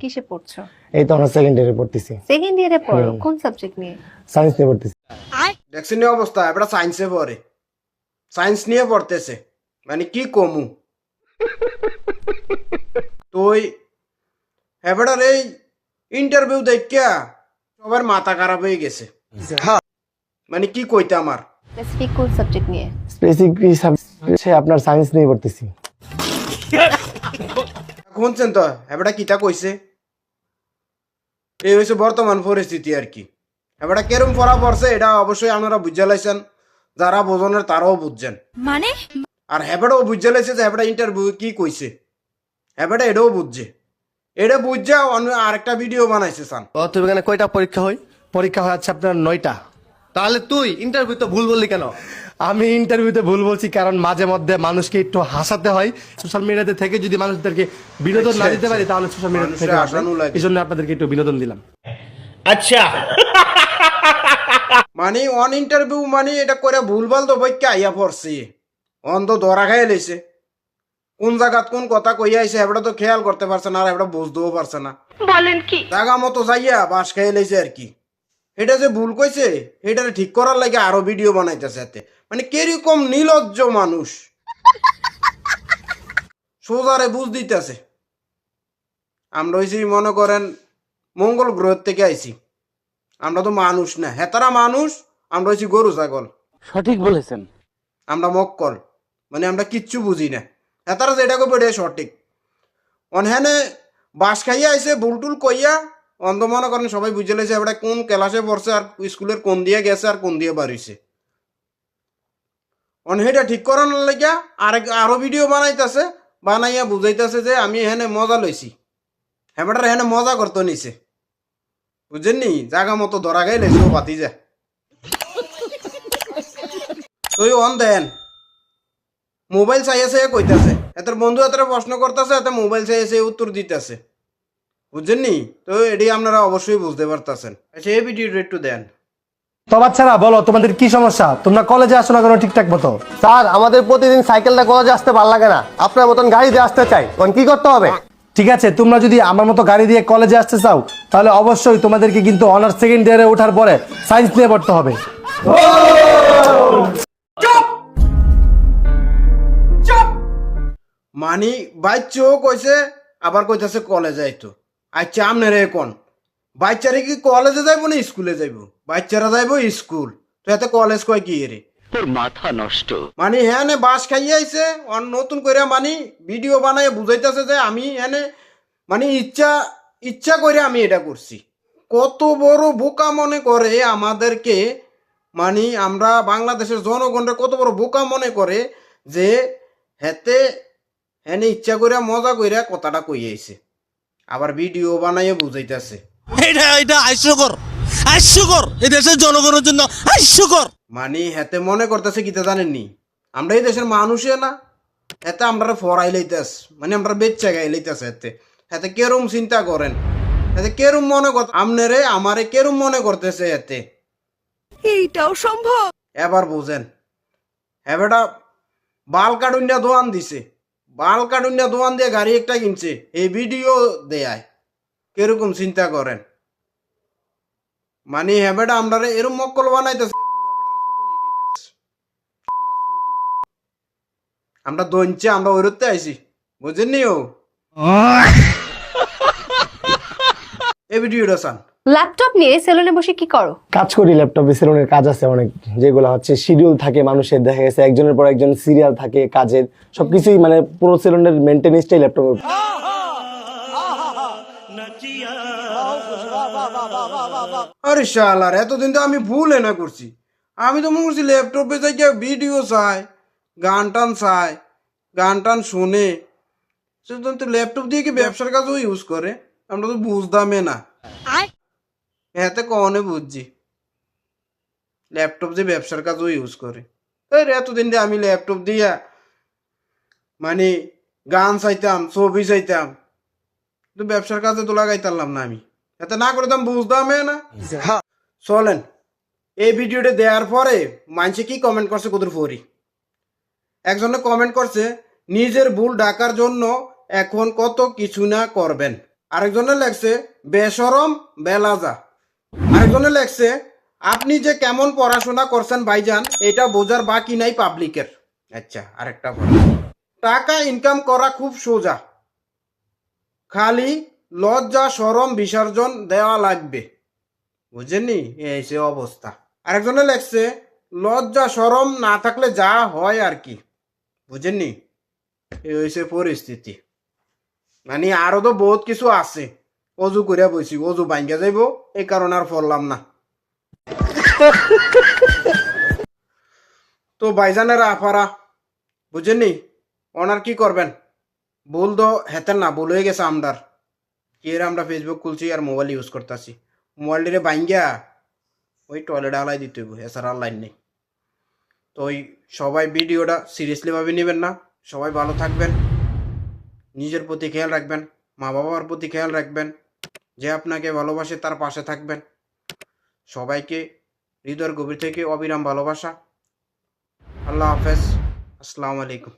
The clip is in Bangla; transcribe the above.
কিসে পড়ছো? এই তো আমার সেকেন্ড ইয়ারে পড়তেছি। সেকেন্ড ইয়ারে পড়ো? কোন সাবজেক্ট নিয়ে? সায়েন্স নিয়ে পড়তেছি। দেখছেন এই অবস্থা এবার সায়েন্সে পড়ে। সায়েন্স নিয়ে পড়তেছে। মানে কি কমু? তুই এবারে এই ইন্টারভিউ দেখিয়া সবার মাথা খারাপ হয়ে গেছে। মানে কি কইতে আমার? স্পেসিফিক কোন সাবজেক্ট নিয়ে? স্পেসিফিক হচ্ছে আপনার সায়েন্স নিয়ে পড়তেছি। শুনছেন তো? এবারে কিতা কইছে? এই হয়েছে বর্তমান পরিস্থিতি আর কি। এবারে কেরম পড়া পড়ছে এটা অবশ্যই আপনারা বুঝে লাইছেন যারা বোঝনের তারাও বুঝছেন। মানে? আর হেবেটাও বুঝে লাইছে যে হেবেটা ইন্টারভিউ কি কইছে। হেবেটা এটাও বুঝছে। এটা বুঝছে আরেকটা ভিডিও বানাইছে সান ও তুমি এখানে কয়টা পরীক্ষা হয়? পরীক্ষা হচ্ছে আপনার নয়টা। তাহলে তুই ইন্টারভিউ তো ভুল বললি কেন? আমি ইন্টারভিউতে ভুল বলছি কারণ মাঝে মধ্যে মানুষকে একটু হাসাতে হয়। সোশ্যাল মিডিয়াতে থেকে যদি মানুষদেরকে বিনোদন না দিতে পারি তাহলে সোশ্যাল মিডিয়া থেকে এই জন্য আপনাদেরকে একটু বিনোদন দিলাম। আচ্ছা। মানে অন ইন্টারভিউ মানে এটা করে ভুলভাল তো বইকে আইয়া পড়ছে। অন তো ধরা খাই লাইছে। কোন জায়গাত কোন কথা কইয়া আইছে হেবড়া তো খেয়াল করতে পারছে না আর হেবড়া বুঝতেও পারছে না। বলেন কি? জায়গা মতো যাইয়া বাস খাই লাইছে আর কি। এটা যে ভুল কইছে এটা ঠিক করার লাগে আরও ভিডিও বানাইতেছে এতে। মানে কীরকম নির্লজ্জ মানুষ। সোজারে বুঝ দিতেছে। আমরা হইছি মনে করেন মঙ্গল গ্রহ থেকে আইছি। আমরা তো মানুষ না। হেতারা মানুষ আমরা হচ্ছি গরু ছাগল। সঠিক বলেছেন। আমরা মক্কল। মানে আমরা কিচ্ছু বুঝি না। হেতারা যেটা করব এটা সঠিক। অনহেনে বাস খাইয়া আইসে বুলটুল কইয়া অন্ধ মনে করেন সবাই বুঝে লাইছে এবার কোন ক্লাসে পড়ছে আর স্কুলের কোন দিয়ে গেছে আর কোন দিয়ে বাড়িছে। অনহেটা ঠিক করানোর লাগিয়া আরেক আরও ভিডিও বানাইতেছে, বানাইয়া বুঝাইতেছে যে আমি এখানে মজা লইছি। হেবাটার এখানে মজা করতে নিছে। বুঝছেন নি জাগা মতো ধরা গাইলে ও বাতি যা তুই অন দেন। মোবাইল চাই আছে কইতাছে। এত বন্ধু এত প্রশ্ন করতেছে, এত মোবাইল চাই আছে উত্তর দিতেছে। বুঝছেন নি তো এটি আপনারা অবশ্যই বুঝতে পারতেছেন। আচ্ছা এই ভিডিওটা একটু দেন। তো বাচ্চারা বলো তোমাদের কি সমস্যা? তোমরা কলেজে আসো না কেন ঠিকঠাক মতো? স্যার আমাদের প্রতিদিন সাইকেলটা কলেজে আসতে ভালো লাগে না। আপনার মতন গাড়িতে আসতে চাই তখন কি করতে হবে? ঠিক আছে তোমরা যদি আমার মতো গাড়ি দিয়ে কলেজে আসতে চাও তাহলে অবশ্যই তোমাদেরকে কিন্তু অনার্স সেকেন্ড ইয়ারে ওঠার পরে সায়েন্স নিয়ে পড়তে হবে। মানি বাচ্চাও কইছে আবার কইতাছে কলেজে আইতো। আচ্ছা আপনারা কোন বাচ্চারা কি কলেজে যাইবো না স্কুলে যাইবো? বাচ্চারা যাইবো স্কুল তো এতে কলেজ কয় কি রে তোর মাথা নষ্ট। মানে হ্যাঁ বাস খাইয়ে আইছে অন নতুন করে মানে ভিডিও বানাই বুঝাইতেছে যে আমি এনে মানে ইচ্ছা ইচ্ছা করে আমি এটা করছি। কত বড় বোকা মনে করে আমাদেরকে মানে আমরা বাংলাদেশের জনগণরা কত বড় বোকা মনে করে যে হেতে হেনে ইচ্ছা করে মজা করে কথাটা কই আইছে। আবার ভিডিও বানাইয়ে বুঝাইতেছে। এটা এটা হাস্যকর হাস্যকর। এই দেশের জনগণের জন্য হাস্যকর। মানে হেতে মনে করতেছে কিতা জানেননি? আমরা এই দেশের মানুষে না। এতে আমরা ফরাই লইতেস মানে আমরা বেচ্চা গাই লইতেছে এতে এতে কেরম চিন্তা করেন? এতে কেরম মনে কর আমনেরে আমারে কেরম মনে করতেছে এতে এইটাও সম্ভব। এবার বুঝেন। এবারটা বাল কাটুনিয়া দোয়ান দিছে। বাল কাটুনিয়া দোয়ান দিয়ে গাড়ি একটা কিনছে। এই ভিডিও দেয় কীরকম চিন্তা করেন? মানে হেবেটা আমরা এরম মক্কল বানাইতেছে। আমরা দঞ্চে আমরা ওইরতে আইছি। বুঝেননি ও? এই ভিডিওটা সান ল্যাপটপ নিয়ে সেলুনে বসে কি করো? কাজ করি ল্যাপটপে সেলুনের কাজ আছে অনেক যেগুলো হচ্ছে শিডিউল থাকে মানুষের দেখা গেছে একজনের পর একজন সিরিয়াল থাকে কাজের সবকিছুই মানে পুরো সেলুনের মেনটেনেন্সটাই ল্যাপটপে আরে শালার এতদিন তো আমি ভুল না করছি। আমি তো মনে করছি ল্যাপটপে যাই ভিডিও চাই গান টান চাই গান টান শোনে। সেজন্য তো ল্যাপটপ দিয়ে কি ব্যবসার কাজও ইউজ করে? আমরা তো বুঝতামে না। এতে কনে বুঝছি। ল্যাপটপ যে ব্যবসার কাজও ইউজ করে। এই রে এতদিন দিয়ে আমি ল্যাপটপ দিয়া মানে গান চাইতাম ছবি চাইতাম তো ব্যবসার কাজে তো লাগাইতাম না আমি। এতে না করে দাম বুঝতামে না। চলেন এই ভিডিওটা দেওয়ার পরে মানুষে কি কমেন্ট করছে কুদুর ফরি? একজনে কমেন্ট করছে নিজের ভুল ডাকার জন্য এখন কত কিছু না করবেন। আরেকজনে লেখছে বেসরম বেলাজা। আরেকজনে লেখছে, আপনি যে কেমন পড়াশোনা করছেন ভাইজান, এটা বোঝার বাকি নাই পাবলিকের। আচ্ছা আরেকটা। টাকা ইনকাম করা খুব সোজা। খালি লজ্জা, সরম, বিসর্জন দেওয়া লাগবে। বুঝেননি? এই সে অবস্থা। আরেকজনে লেখছে, লজ্জা, সরম না থাকলে যা হয় আর কি। বুঝেননি? এই হয়েছে পরিস্থিতি। মানে আরও তো বহুত কিছু আছে। অজু করিয়া বইছি, অজু ভাঙ্গা যাইব, এই কারণে আর পড়লাম না। তো ভাইজানের, আফারা, বুঝেননি? ওনার কি করবেন? ভুল তো হেতেন না, ভুল হয়ে গেছে আমদার। কি এর আমরা ফেসবুক খুলছি আর মোবাইল ইউজ করতেছি। মোবাইলটিরে ভাঙ্গা, ওই টয়লেট আলাই দিতে হইব, এছাড়া আর লাইন নেই। তো ওই সবাই ভিডিওটা সিরিয়াসলি ভাবে নেবেন না, সবাই ভালো থাকবেন, নিজের প্রতি খেয়াল রাখবেন মা বাবার প্রতি খেয়াল রাখবেন যে আপনাকে ভালোবাসে তার পাশে থাকবেন। সবাইকে হৃদয়ের গভীর থেকে অবিরাম ভালোবাসা। আল্লাহ হাফেজ। আসসালামু আলাইকুম।